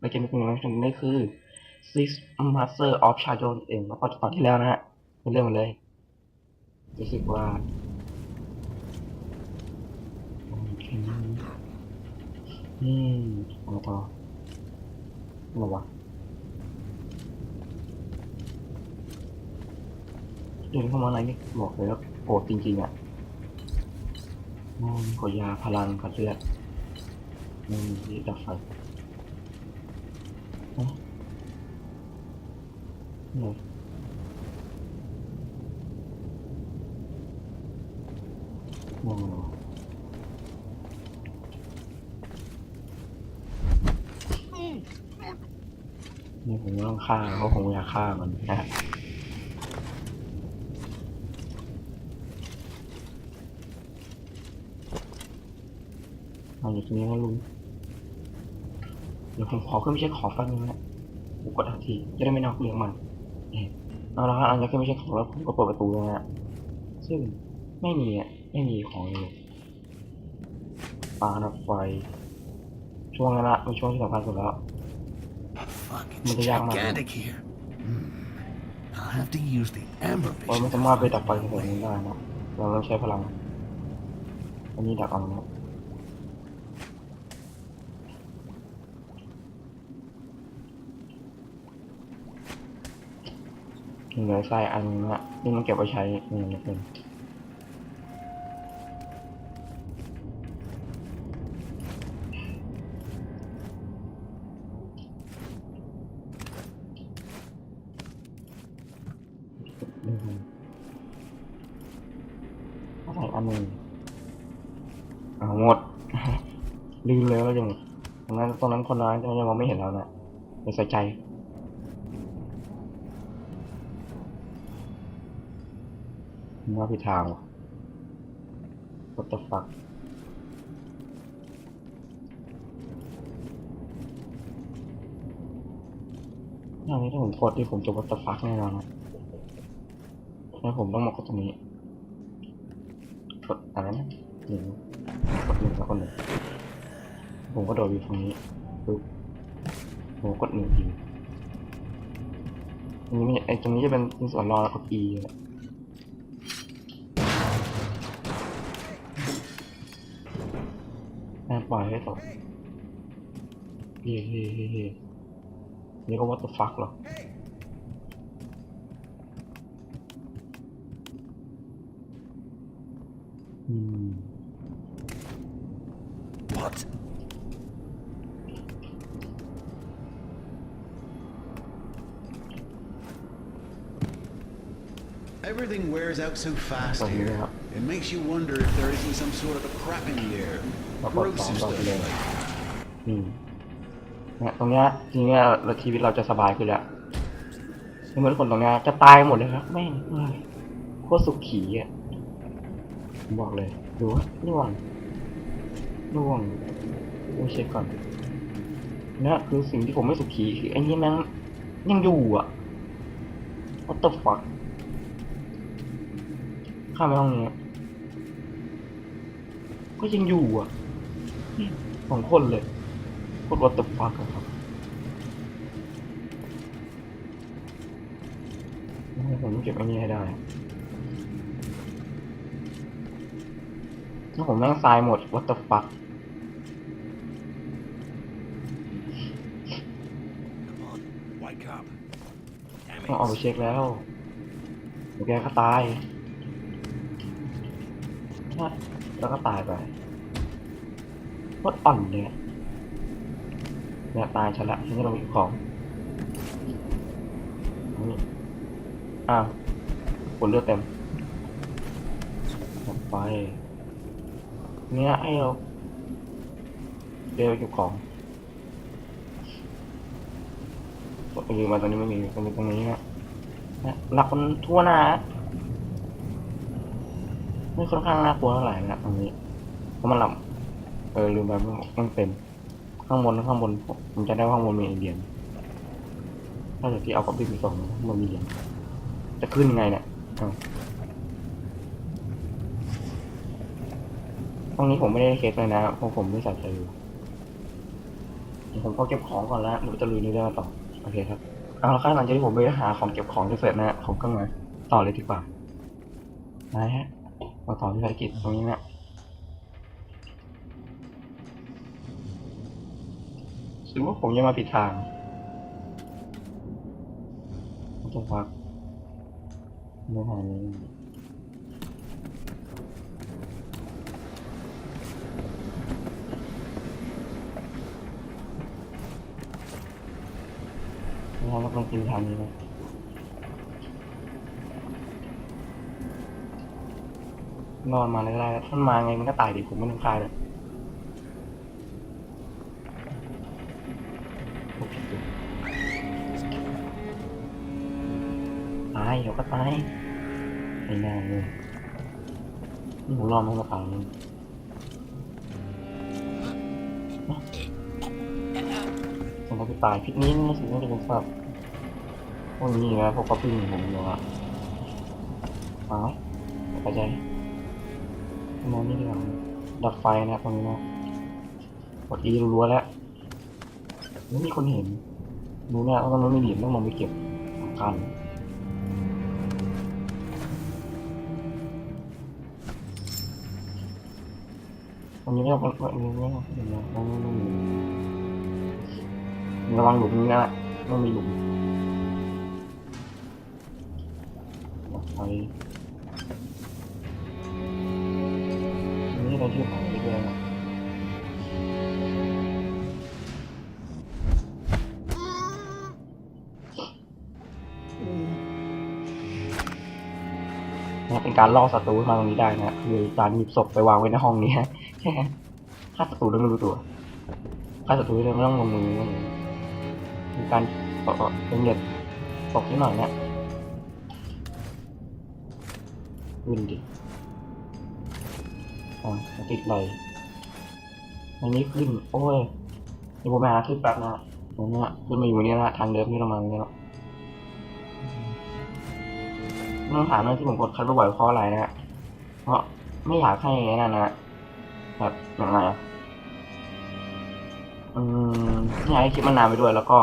ในเกมนี้นี่คือ Six Master of Shadow เองแล้วก็ตอนที่แล้วนะฮะเป็นเรื่องมันเลยรู้สึกว่าโอเคอืมเอาต่ออะไรวะเดินเข้ามาในนี่บอกเลยว่าโหดจริงๆอะอืมขอยาพลังกับเลือดอืมนี่ดับไฟฮะ นี่โอ้นี่ผมต้องฆ่าเพราะผมอยากฆ่ามันนะเอาอย่างนี้นะลุงเดี๋ยวผมขอเครื่องไม่ใช่ขอฟังนึงนะผมกดทันที จะได้ไม่นอกเรื่องมัน เนี่ยเอาละครับอันนี้เครื่องไม่ใช่ของแล้วผมก็เปิดประตูแล้วนะซึ่งไม่มีอะไม่มีของเลยปาดับไฟช่วงนั้นละเป็นช่วงที่สำคัญสุดแล้ว Fuck, Moet it's je jagen, man. gigantic here. Hmm. I'll have to use the amber เรา vision. ไม่ to สามารถไป find ดับไฟ the ตรง way. นี้ได้นะเราต้องใช้พลังอันนี้ดับเอานะ เหลือทรายอันนึงอะนี่มันเก็บไว้ใช้นี่มันเป็นอืมอะไรอันหนึงอ่าหมดลืมเลยว่าจะหมดตรงนั้นตรงนั้นคนร้ายจะยังมองไม่เห็นแล้วนะอย่าใส่ใจ ผม ว่าผิดทางวะ What the fuck อย่างนี้ถ้าผมกดที่ผมจะ What the fuck แน่นอนนะแล้วผมต้องมากดตรงนี้กดอะไรนะหนึ่งกดหนึ่งแล้วกดหนึ่งผมก็โดดอยู่ตรงนี้ปึ๊บผมกดหนึ่งทีตรงนี้ไม่ไอตรงนี้จะเป็นส่วนรอแล้วกด E อะแม่ปล่อย ให้ตกเฮ้เฮ้เฮ้เฮ้นี่ก็ what the fuck หรออืม What? Everything wears out so fast Oh, here. yeah. It makes you wonder if there isn't some sort of a crap in the air. What Gross about and that? stuff Yeah. like อืมเนี่ยตรงเนี้ยจริงๆเนี่ยเราชีวิตเราจะสบายขึ้นแล้วเหมือนคนตรงเนี้ยจะตายหมดเลยครับแม่งเอ้ยโคตรสุขีอะผมบอกเลยดูว่าน่วงน่วงดูเช็คก่อนเนี่ยคือสิ่งที่ผมไม่สุขีคือไอ้นี่แม่งยังอยู่อะ what the fuck ข้ามไปห้องนี้ก็ยังอยู่อะ สองคนเลยโคตรวัตถุฟักครับผมต้องเก็บไอ้นี่ให้ได้ถ้าผมแม่งทรายหมดวัตถุฟัก Come on, wake up. Damn ต้องออกไปเช็คแล้วแกก็ตาย แล้วก็ตายไป โคตรอ่อนเลยเนี่ยตายฉันละฉันจะลงอีกของนี่อ้าวผลเลือดเต็มไป เนี่ยให้เราเดินไปเก็บของตรงนี้มาตรงนี้ไม่มีตรงนี้ตรงนี้นะนะหลักมันทั่วหน้าไม่ค่อนข้างน่ากลัวเท่าไหร่นะตรงนี้เพราะมันหลับ ออลืมไปว่ามันเต็ม ข้างบนข้างบนผมจะได้ข้างบนมีเหรียญถ้าเกิดที่เอากับบิ๊กไปส่งข้างบนมีเหรียญจะขึ้นไงเนี่ยอ้าวตรงนี้ผมไม่ได้เคสเลยนะเพราะผมไม่ใส่ใจอยู่ผมก็เก็บของก่อนแล้วหนูจะลุยนี่ได้มาต่อโอเคครับเอาละครับหลังจากที่ผมไปหาของเก็บของที่เสร็จนะฮะผมก็มาต่อเลยดีกว่านะฮะมาต่อที่ภารกิจตรงนี้นะห รือว่าผมยังมาผิดทางต้องพักเนื้อหานี้เราต้องกินทางนี้นะนอนมาแรกๆท่านมาไงมันก็ตายดิผมไม่ต้องคายเลย นี่ผมรอมันมาตายเลยสมมติตายพิษนี้นี่สิน่าจะเป็นสัตว์พวกนี้นะพวกก็พึ่งผมอยู่อะตาไปใจมองนี่ดีกว่าดับไฟนะตรงนี้นะกดอีรัวแล้วไม่มีคนเห็นรู้เนี่ยว่ามันไม่มีเหรียญต้องลงไปเก็บสำคัญ อันนี้ไม่ต้องอันนี้ไม่ต้องอันนี้ไม่ต้องไม่มีระวังหลุมนี้นะต้องมีหลุมไปนนี้เราที่หายไปด้วยนะนะเป็นการล่อศัตรูมาตรงนี้ได้นะคือการหยิบศพไปวางไว้ในห้องนี้ ฮะแค่ฆ่าศัตรูโดยไม่รู้ตัวฆ่าศัตรูโดยไม่ต้องลงมือมีการเอ่อเป็นเหยียดตกนิดหน่อยเนี่ยวินดิอ๋อติดไหลอันนี้ขึ้น โอ้ยเดี๋ยวผมไปหาขึ้นแป๊บนะตรงเนี้ยขึ้นมาอยู่นี่ละทางเดิมที่เรามาเนี่ยแล้วไม่ต้องถามนะที่ผมกดคัดบ่อยเพราะอะไรนะฮะเพราะไม่อยากให้ไอ้นั่นนะ แบบยังไงอะอืมไม่อยากให้คลิปมันนานไปด้วย แล้วก็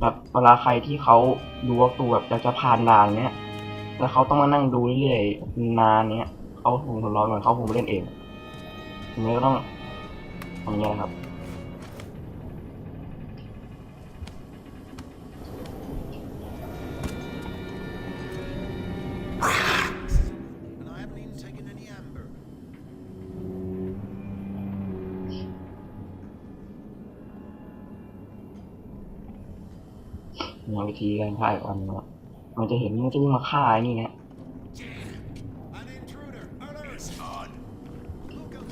แบบเวลาใครที่เขาดูว่าตูแบบอยากจะผ่านด่านเนี้ยแล้วเขาต้องมานั่งดูเรื่อยๆนานเนี้ยเขาคงทนร้อนเหมือนเขาคงเล่นเองทีนี้ก็ต้องทำอย่างเงี้นะครับ มีวิธีการฆ่าอีกอันนึงอะมันจะเห็นมันจะวิ่งมาฆ่าไอ้นี่เนี่ย An intruder! Alert! On! Look out!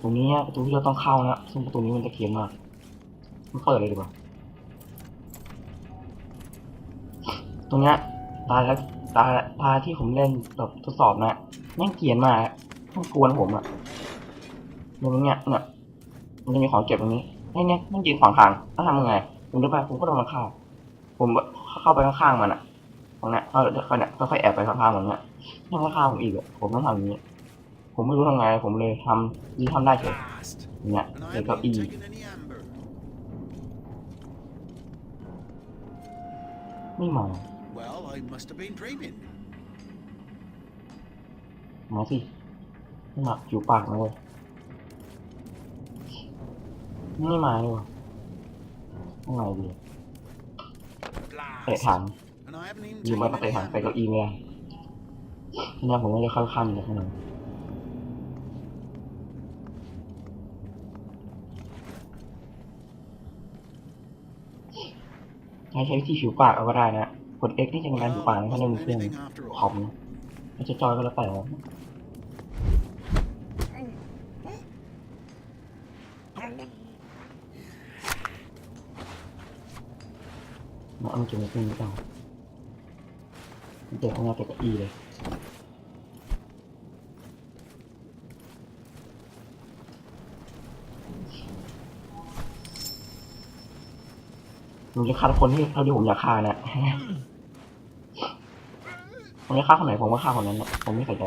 ตรงนี้อะประตูที่เราต้องเข้านะซึ่งประตูนี้มันจะเขียนมากมันเปิดเลยดีกว่าตรงเนี้ยตาแล้วตาตาที่ผมเล่นแบบทดสอบนะแม่งเกรียนมากอะ มันกวนผมอะตรงเนี้ยเนี่ยมันจะมีของเก็บตรงนี้ไอ้เนี่ยมันยืนขวางทางถ้าทำยังไงผมเดินไปผมก็โดนมันฆ่าผมเข้าไปข้างๆมันอะตรงเนี้ยเขาเขาเนี่ยค่อยๆแอบไปข้างๆมันเนี่ยยังมาฆ่าผมอีกอะผมต้องทำอย่างนี้ ผมไม่รู้ทำไง ผมเลยทำนี่ทำได้เฉย Fast! เนี่ย And I เลยเก้า haven't อี้ even taken any amber. ไม่มา Well, I must have been dreaming. มาสิ ไม่มาผิวปากนะเว้ยไม่มาเลยวะยังไงดีเตะถังยืม taken มาเตะถังไปเก้าอี้ไม่ได้เนี่ยผมก็เลยค่อยข้ามจากข้างในใช้ใช้วิธีผิวปากเอาก็ได้นะกด X นี่จะเป็นการผิวปากนะถ้าเล่นเครื่อง anything after คอมนะไม่ใช่จอยก็แล้วแต่นะมา เอาเก็บไว้ตรงนี้ต่อเดี๋ยวเอามาตัวอีเลยผมจะฆ่าคนที่เท่าที่ผมอยากฆ่านะโอผมจะฆ่าคนไหนผมก็ฆ่าคนนั้นนะผมไม่ใส่ใจ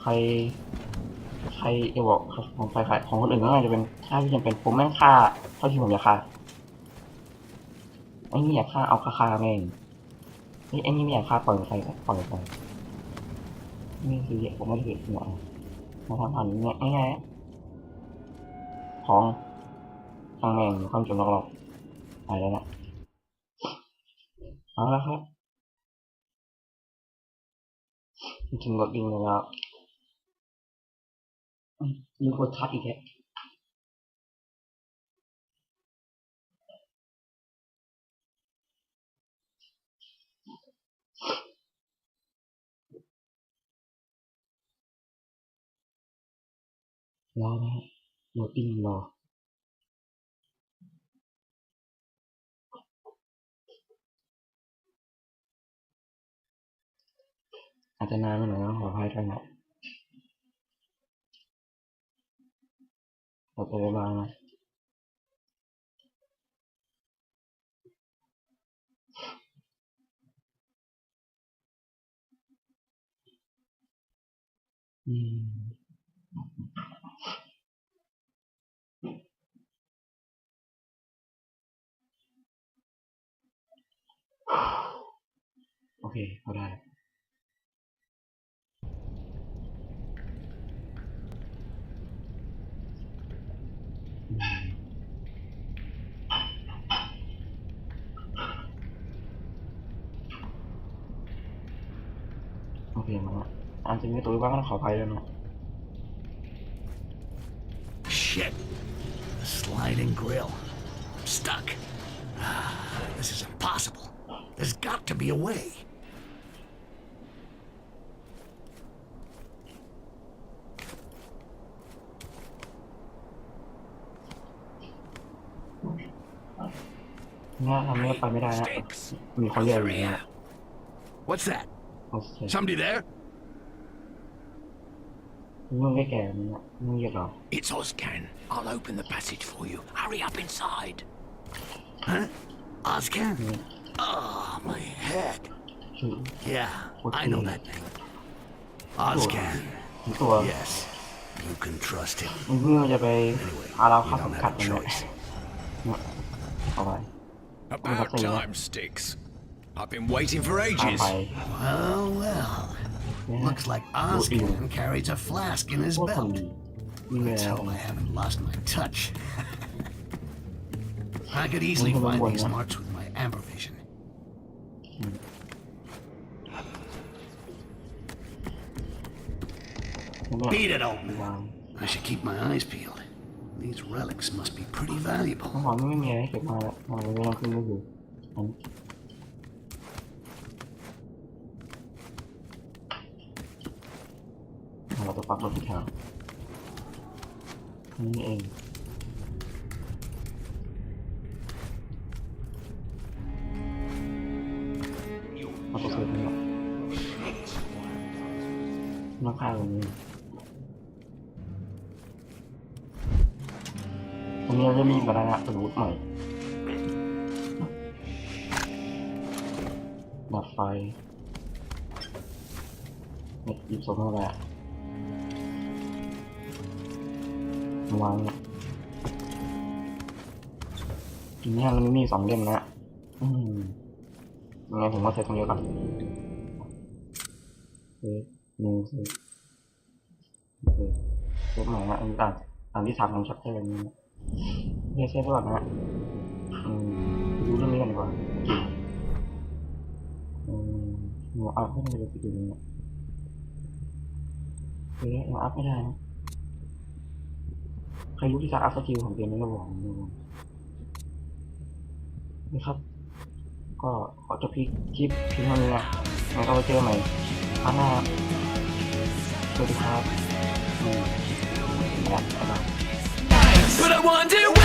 ใคร ใครจะบอกของใครใครของคนอื่นก็น่าจะเป็นฆ่าที่จำเป็นผมแม่งฆ่าเท่าที่ผมอยากฆ่า อ้นี่อยากฆ่าเอาฆ่าฆ่าแม่งไอ้ไอ้นี่ไม่อยากฆ่าปล่อยมันไปปล่อยไปนี่คือผมไม่ได้ผิดหัวมาทำผ่านเนี่ยง่ายๆของทางแม่งความจุนเราไปแล้วนะเอาละครับจริงๆรถยิงเลยแล้วอืมมีคนทักอีกแล้ว รอนะฮะโหลดดิ้งรออาจจะนานไปหน่อยนะขออภัยด้วยนะขอตัวบายนะอืม โอเคพอได้ โอเคมาละอันจะมีตัวบ้างก็ต้องขออภัยด้วยนะ Shit. The sliding grill. I'm stuck. Ah, this is impossible. There's got to be a way. เนี่ยทำเนี่ยไปไม่ได้นะ Sticks. มีคนเรียกอย่างเงี้ย What's that? โอเค Somebody there? มึงไม่แก่มึงอะมึงเรียกเหรอ It's Ozcan. I'll open the passage for you. Hurry up inside. Huh? Ozcan? Oh, my head. ชื่อ Yeah, What's I know the- that name. Ozcan. มีตัว Yes, you can trust him. มึงเพิ่งจะไป Anyway, พาเรา you เข้า don't สังกัด have มัน a เนี่ย choice. เอาไป about time, Sticks. I've been waiting for ages. Well, well. Yeah. Looks like Oskin carries a flask in his belt. Yeah. Let's hope I haven't lost my touch. I could easily find these marks with my amber vision. Beat it, old man. I should keep my eyes peeled. These relics must be pretty valuable. น้องหอมไม่มีอะไรให้เก็บมาแล้วมาเลยไม่ต้องขึ้นไม่อยู่อัน เราจะปักรถที่ทางนี่เองเราจะซื้อตรงนี้น้องข้าวตรงนี้ตรงนี้ เราจะมีบรรณะเป็นวุฒิใหม่ดับไฟเนี่ยหยิบสมเข้าไปอะวางเนี่ยทีนี้มันมีสองเล่มนะอืมยังไงผมก็ใช้ตรงเดียวกันเซฟนิวเซฟโอเคเซฟใหม่นะอันนี้อ่านอ่านที่สามของชัปเตอร์นี้ เรียกเซฟไว้ก่อนนะอืมดูเรื่องนี้กันดีกว่าอืมหนูอัพไม่ได้เลยไปดูเนี่ยเฮ้ยหนูอัพไม่ได้นะใครรู้ที่จะอัพสกิลของเกมนี้ระบอกผมด้วยนะครับ ก็ขอจบคลิปคลิปเพียงเท่านี้นะงั้นก็ไว้เจอใหม่ครั้งหน้าสวัสดีครับอืมแบบบ๊ายบาย But I wonder